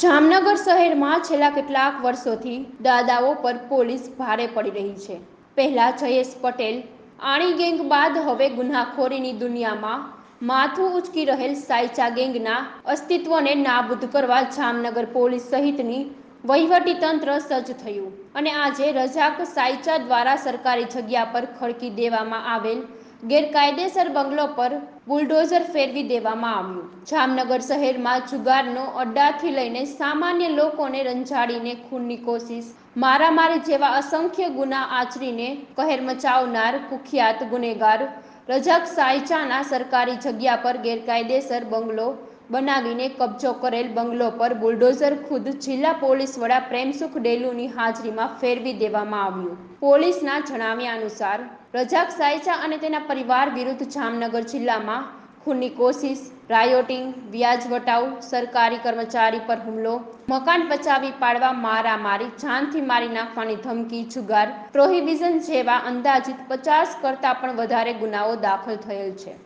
જામનગર શહેરમાં છેલ્લા કેટલાક વર્ષોથી દાદાઓ પર પોલીસ ભારે પડી રહી છે. પહેલા જયેશ પટેલ, આણી ગેંગ બાદ હવે ગુનાખોરીની દુનિયામાં માથું ઉચકી રહેલ સાયચા ગેંગના અસ્તિત્વને નાબૂદ કરવા જામનગર પોલીસ સહિતની વહીવટી તંત્ર સજ્જ થયું. અને આજે રજાક સાયચા દ્વારા સરકારી જગ્યા પર ખડકી દેવામાં આવેલ ગેરકાયદેસર બંગલો પર બુલડોઝર ફેરવી દેવામાં આવ્યું. જામનગર શહેરમાં જુગારનો અડ્ડાથી લઈને સામાન્ય લોકોને રંજાડીને ખૂનની કોશિશ, મારામારી જેવા અસંખ્ય ગુના આચરીને કહેર મચાવનાર કુખ્યાત ગુનેગાર રજાક સાયચાના સરકારી જગ્યા પર ગેરકાયદેસર બંગલો બનાવીને કબજો કરેલ બંગલો પર બુલડોઝર ખુદ જિલ્લા પોલીસ વડા પ્રેમસુખ ડેલુની હાજરીમાં ફેરવી દેવામાં આવ્યું. પોલીસના જણાવ્યા અનુસાર રજાક સાયચા અને તેના પરિવાર વિરુદ્ધ જામનગર જિલ્લામાં ખૂનની કોશિશ, રાયોટિંગ, વ્યાજ વટાવ, સરકારી કર્મચારી પર હુમલો, મકાન પચાવી પાડવા મારામારી, જાનથી મારી નાખવાની ધમકી, જુગાર, પ્રોહિબિઝન જેવા અંદાજિત પચાસ કરતાં પણ વધારે ગુનાઓ દાખલ થયેલ છે.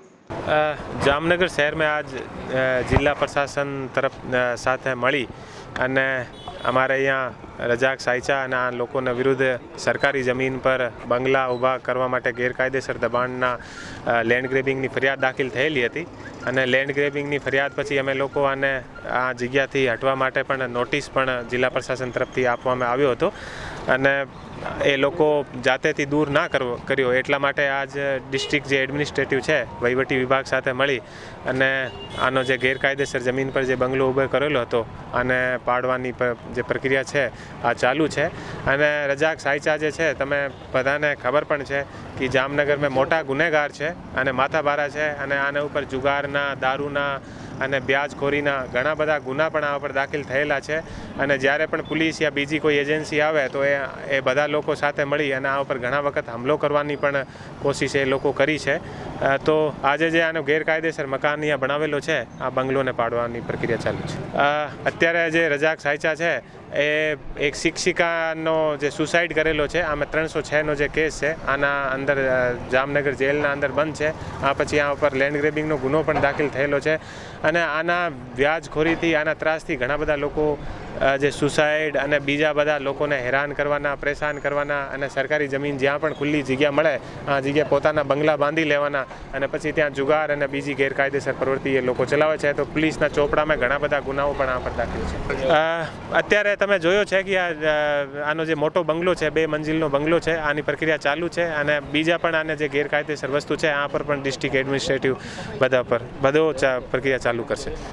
જામનગર શહેરમાં આજ જિલ્લા પ્રશાસન તરફ સાથે મળી અને અમારે અહીંયા રજાક સાયચા અને આ લોકોના વિરુદ્ધ સરકારી જમીન પર બંગલા ઊભા કરવા માટે ગેરકાયદેસર દબાણના લેન્ડ ગ્રેબિંગની ફરિયાદ દાખલ થયેલી હતી અને લેન્ડ ગ્રેબિંગની ફરિયાદ પછી અમે લોકો આને આ જગ્યાથી હટવા માટે પણ નોટિસ પણ જિલ્લા પ્રશાસન તરફથી આપવામાં આવ્યો હતો. અને એ લોકો જાતેથી દૂર ના કરવો કર્યો. એટલા માટે આજ ડિસ્ટ્રિક્ટ જે એડમિનિસ્ટ્રેટિવ છે, વહીવટી વિભાગ સાથે મળી અને આનો જે ગેરકાયદેસર જમીન પર જે બંગલો ઊભો કરેલો હતો અને પાડવાની જે પ્રક્રિયા છે, આ ચાલુ છે. અને રજાક સાયચા જે છે, તમે બધાને ખબર પણ છે કે જામનગરમાં મોટા ગુનેગાર છે અને માથાભારા છે અને આના ઉપર જુગારના, દારૂના અને વ્યાજખોરીના ઘણા બધા ગુના પણ આ ઉપર દાખલ થયેલા છે. અને જ્યારે પણ પોલીસ યા બીજી કોઈ એજન્સી આવે તો એ એ બધા લોકો સાથે મળી અને આ ઉપર ઘણા વખત હુમલો કરવાની પણ કોશિશ એ લોકો કરી છે. તો આજે જે આનો ગેરકાયદેસર મકાન અહીંયા બનાવેલો છે, આ બંગલોને પાડવાની પ્રક્રિયા ચાલુ છે. અત્યારે જે રજાક સાયચા છે એ એક શિક્ષિકાનો જે સુસાઇડ કરેલો છે, આમાં ત્રણસો છનો જે કેસ છે, આના અંદર જામનગર જેલના અંદર બંધ છે. આ પછી આ ઉપર લેન્ડ ગ્રેબિંગનો ગુનો પણ દાખલ થયેલો છે. અને આના વ્યાજખોરીથી, આના ત્રાસથી ઘણા બધા લોકો જે સુસાઇડ અને બીજા બધા લોકોને હેરાન કરવાના, પરેશાન કરવાના અને સરકારી જમીન જ્યાં પણ ખુલ્લી જગ્યા મળે, આ જગ્યાએ પોતાના બંગલા બાંધી લેવાના અને પછી ત્યાં જુગાર અને બીજી ગેરકાયદેસર પ્રવૃત્તિ એ લોકો ચલાવે છે. તો પોલીસના ચોપડામાં ઘણા બધા ગુનાઓ પણ આ પર દાખલ છે. અત્યારે તમે જોયો છે કે આ આનો જે મોટો બંગલો છે, બે મંજિલનો બંગલો છે, આની પ્રક્રિયા ચાલુ છે અને બીજા પણ આને જે ગેરકાયદેસર વસ્તુ છે, આ પર પણ ડિસ્ટ્રિક્ટ એડમિનિસ્ટ્રેટિવ બધા પર, બધો પ્રક્રિયા ચાલુ કરશે.